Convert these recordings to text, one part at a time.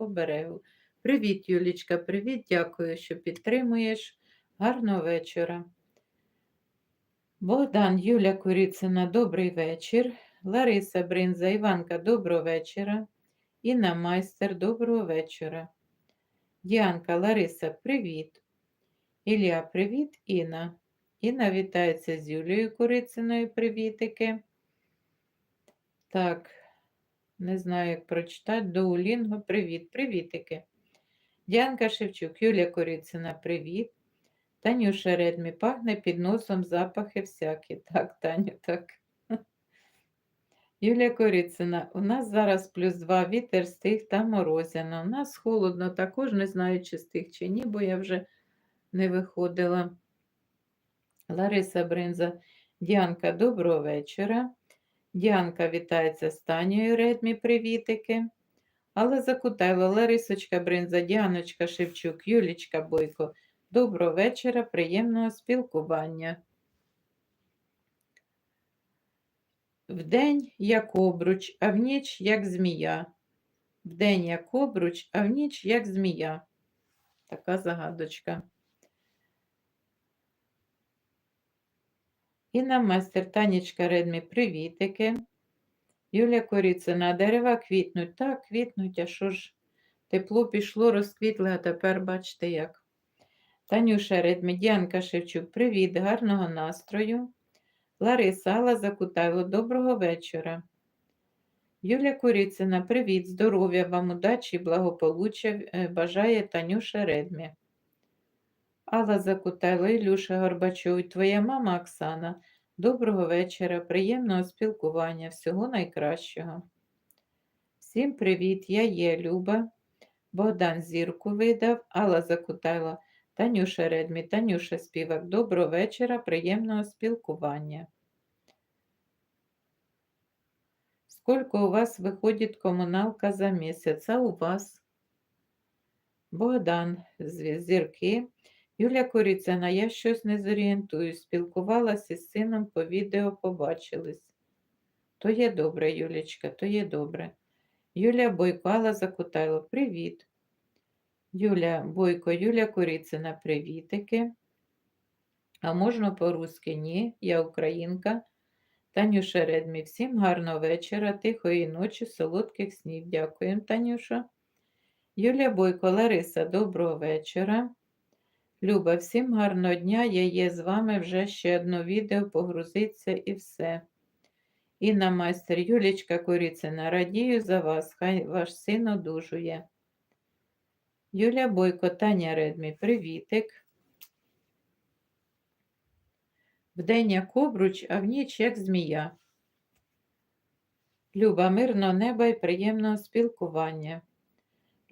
оберегу. Привіт, Юлічка, привіт, дякую, що підтримуєш. Гарного вечора. Богдан, Юля Куріцина, добрий вечір. Лариса Бринза, Іванка, доброго вечора. Інна Майстер, доброго вечора. Діанка, Лариса, привіт. Ілля, привіт, Інна. Інна вітається з Юлією Курициною, привітики. Так, не знаю, як прочитати. Доулінго, привіт, привітики. Діанка Шевчук, Юлія Корицина, привіт. Танюша Редмі, пахне під носом запахи всякі. Так, Таню, так. Юлія Корицина, у нас зараз плюс два вітер стих та морозяно. У нас холодно, також не знаю, чи стих чи ні, бо я вже не виходила. Лариса Бринза, Діанка, доброго вечора. Діанка вітається з Танією Редмі, привітики. Але Закутайло, Ларисочка Бринза, Діаночка Шевчук, Юлічка Бойко. Доброго вечора, приємного спілкування. Вдень як обруч, а в ніч як змія. Вдень як обруч, а в ніч як змія. Така загадочка. Інна майстер Танечка Редмі, привітики. Юлія Коріцина, дерева квітнуть. Так, квітнуть, а що ж? Тепло пішло, розквітли, а тепер бачите як. Танюша Редмідянка Шевчук, привіт, гарного настрою. Лариса Алла Закутайло, доброго вечора. Юлія Куріцина, привіт, здоров'я вам, удачі благополуччя е, бажає Танюша Редмі. Алла Закутайло, Ілюша Горбачов, і твоя мама Оксана. Доброго вечора, приємного спілкування, всього найкращого. Всім привіт, я є Люба. Богдан Зірку видав, Алла Закутайла, Танюша Редмі, Танюша Співак. Доброго вечора, приємного спілкування. Сколько у вас виходить комуналка за місяць? А у вас? Богдан, зірки. Юля Коріцина, я щось не зорієнтую. Спілкувалася з сином по відео побачились. То є добре, Юлічка, то є добре. Юля Бойко, Алла Закутайло, привіт. Юля Бойко, Юля Коріцина, привітики. А можна по-русски? Ні, я українка. Танюша Редмі, всім гарного вечора, тихої ночі, солодких снів. Дякуємо, Танюша. Юля Бойко, Лариса, доброго вечора. Люба, всім гарного дня. Я є з вами вже ще одне відео, погрузиться і все. Інна майстер Юлічка Коріцина, радію за вас, хай ваш син одужує. Юля Бойко, Таня Редмі, привітик. Вдень як обруч, а в ніч як змія. Люба, мирного неба і приємного спілкування.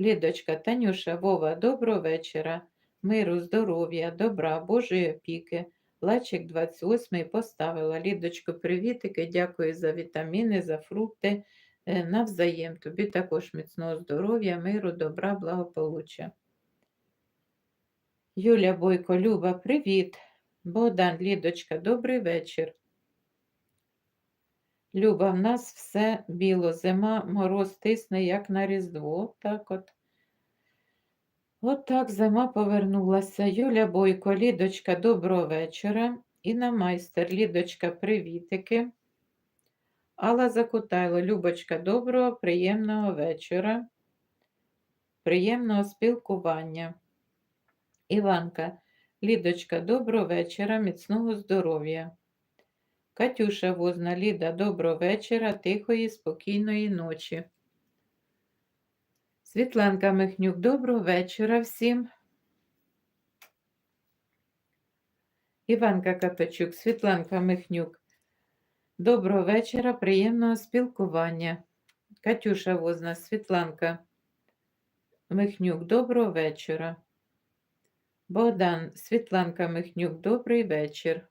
Лідочка, Танюша, Вова, доброго вечора, миру, здоров'я, добра, Божої опіки. Лачик 28 поставила. Лідочко, привітики, дякую за вітаміни, за фрукти. Е, навзаєм. Тобі також міцного здоров'я, миру, добра, благополуччя. Юля Бойко, Люба, привіт. Богдан, Лідочка, добрий вечір. Люба, в нас все біло, зима, мороз тисне, як на Різдво. Так от. От зима повернулася. Юля Бойко, Лідочка, доброго вечора. Інна майстер, Лідочка, привітики. Алла Закутайло, Любочка, доброго, приємного вечора, приємного спілкування. Іванка, Лідочка, доброго вечора, міцного здоров'я. Катюша Возна, Ліда, доброго вечора, тихої, спокійної ночі. Світланка Михнюк, доброго вечора всім. Іванка Капачук, Світланка Михнюк. Доброго вечора, приємного спілкування. Катюша Возна, Світланка Михнюк, доброго вечора. Богдан, Світланка Михнюк, добрий вечір.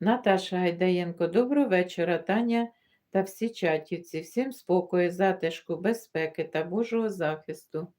Наташа Гайдаєнко, доброго вечора, Таня та всі чатівці. Всім спокою, затишку, безпеки та Божого захисту.